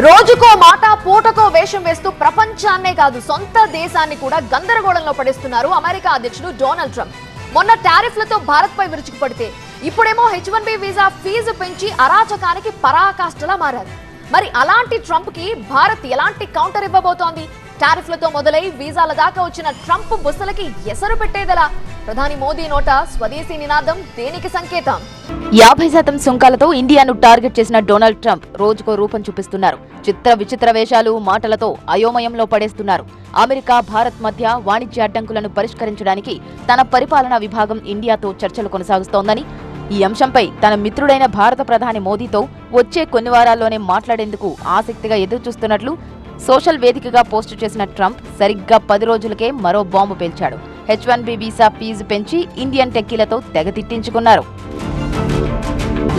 రోజుకో మాట పూటకో వేషం వేస్తూ ప్రపంచాన్నే కాదు సొంత దేశాన్ని కూడా గందరగోళంలో పడేస్తున్నారు అమెరికా అధ్యక్షుడు డొనాల్డ్ ట్రంప్. మొన్న టారిఫ్లతో భారత్ పై విరుచుకుపడితే ఇప్పుడేమో H one B visa fee పెంచి అరాచకానికి పరాకాష్ఠలా మారారు. మరి అలాంటి ట్రంప్కి భారత్ ఎలాంటి కౌంటర్ ఇవ్వబోతోంది? టారిఫ్లతో మొదలై వీసాల దాకా వచ్చిన ట్రంప్ బుసలకి ఎసరు పెట్టేదలా? ప్రధాని మోదీ నోట స్వదేశీ నినాదం దేనికి సంకేతం? యాభై శాతం సుంకాలతో ఇండియాను టార్గెట్ చేసిన డొనాల్డ్ ట్రంప్ రోజుకో రూపం చూపిస్తున్నారు. చిత్ర విచిత్ర వేషాలు మాటలతో అయోమయంలో పడేస్తున్నారు. అమెరికా భారత్ మధ్య వాణిజ్య అడ్డంకులను పరిష్కరించడానికి తన పరిపాలనా విభాగం ఇండియాతో చర్చలు కొనసాగుస్తోందని ఈ అంశంపై తన మిత్రుడైన భారత ప్రధాని మోదీతో వచ్చే కొన్ని వారాల్లోనే మాట్లాడేందుకు ఆసక్తిగా ఎదురుచూస్తున్నట్లు సోషల్ వేదికగా పోస్టు చేసిన ట్రంప్ సరిగ్గా పది రోజులకే మరో bomb పేల్చాడు. H one B visa fee పెంచి ఇండియన్ టెక్కీలతో తెగ తిట్టించుకున్నారు.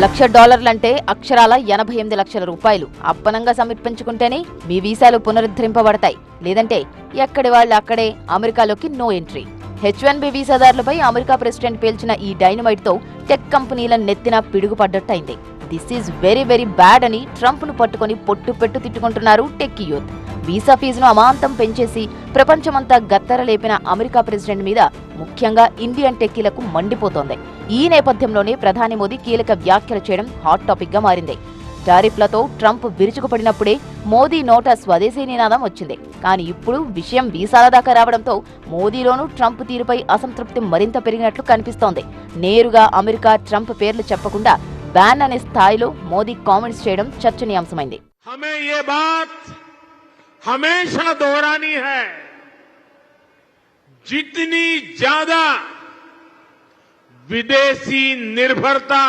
లక్ష డాలర్లంటే అక్షరాల ఎనభై ఎనిమిది లక్షల రూపాయలు అప్పనంగా సమర్పించుకుంటేనే మీ వీసాలు పునరుద్ధరింపబడతాయి. లేదంటే ఎక్కడి వాళ్ళు అక్కడే అమెరికాలోకి no entry. H one B వీసాదారులపై America president పేల్చిన ఈ డైనమైట్తో టెక్ కంపెనీల నెత్తిన పిడుగుపడ్డట్టయింది. This is very very bad అని ట్రంప్ను పట్టుకొని పొట్టు పెట్టు తిట్టుకుంటున్నారు టెక్ యూత్. వీసా ఫీజును అమాంతం పెంచేసి ప్రపంచమంతా గత్తరలేపిన అమెరికా ప్రెసిడెంట్ మీద ముఖ్యంగా ఇండియన్ టెక్కీలకు మండిపోతోంది. ఈ నేపథ్యంలోనే ప్రధాని మోదీ కీలక వ్యాఖ్యలు చేయడం హాట్ టాపిక్గా మారింది. టారిఫ్లతో ట్రంప్ విరుచుకుపడినప్పుడే మోదీ నోటా స్వదేశీ నినాదం వచ్చింది. కానీ ఇప్పుడు విషయం వీసాల దాకా రావడంతో మోదీలోనూ ట్రంప్ తీరుపై అసంతృప్తి మరింత పెరిగినట్లు కనిపిస్తోంది. నేరుగా అమెరికా ట్రంప్ పేర్లు చెప్పకుండా బ్యాన్ అనే స్థాయిలో మోదీ కామెంట్స్ చేయడం చర్చనీయాంశమైంది. हमेशा दोहरानी है। जितनी ज़्यादा विदेशी निर्भरता,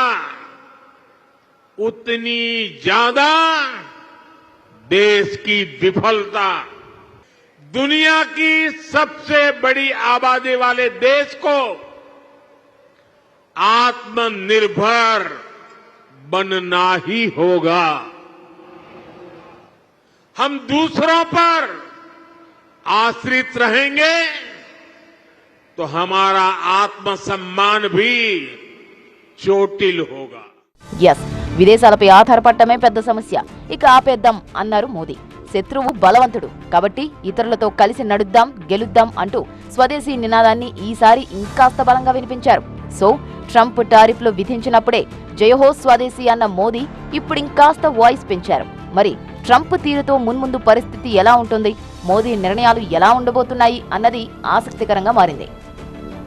उतनी ज़्यादा देश की विफलता। दुनिया की सबसे बड़ी आबादी वाले देश को आत्मनिर्भर बनना ही होगा। हम दूसरों पर आश्रित रहेंगे तो हमारा आत्मसम्मान भी चोटिल होगा ఎస్ విదేశాలపై ఆధారపడటమే పెద్ద సమస్య ఇక ఆపేద్దాం అన్నారు మోదీ శత్రువు బలవంతుడు కాబట్టి ఇతరులతో కలిసి నడుద్దాం గెలుద్దాం అంటూ స్వదేశీ నినాదాన్ని ఈసారి ఇంకాస్త బలంగా వినిపించారు సో ట్రంప్ టారిఫ్లు విధించినప్పుడే జయహో స్వదేశీ అన్న మోదీ ఇప్పుడు ఇంకాస్త వాయిస్ పెంచారు మరి ట్రంప్ తీరుతో మున్ముందు పరిస్థితి ఎలా ఉంటుంది? మోదీ నిర్ణయాలు ఎలా ఉండబోతున్నాయి? అన్నది ఆసక్తికరంగా మారింది.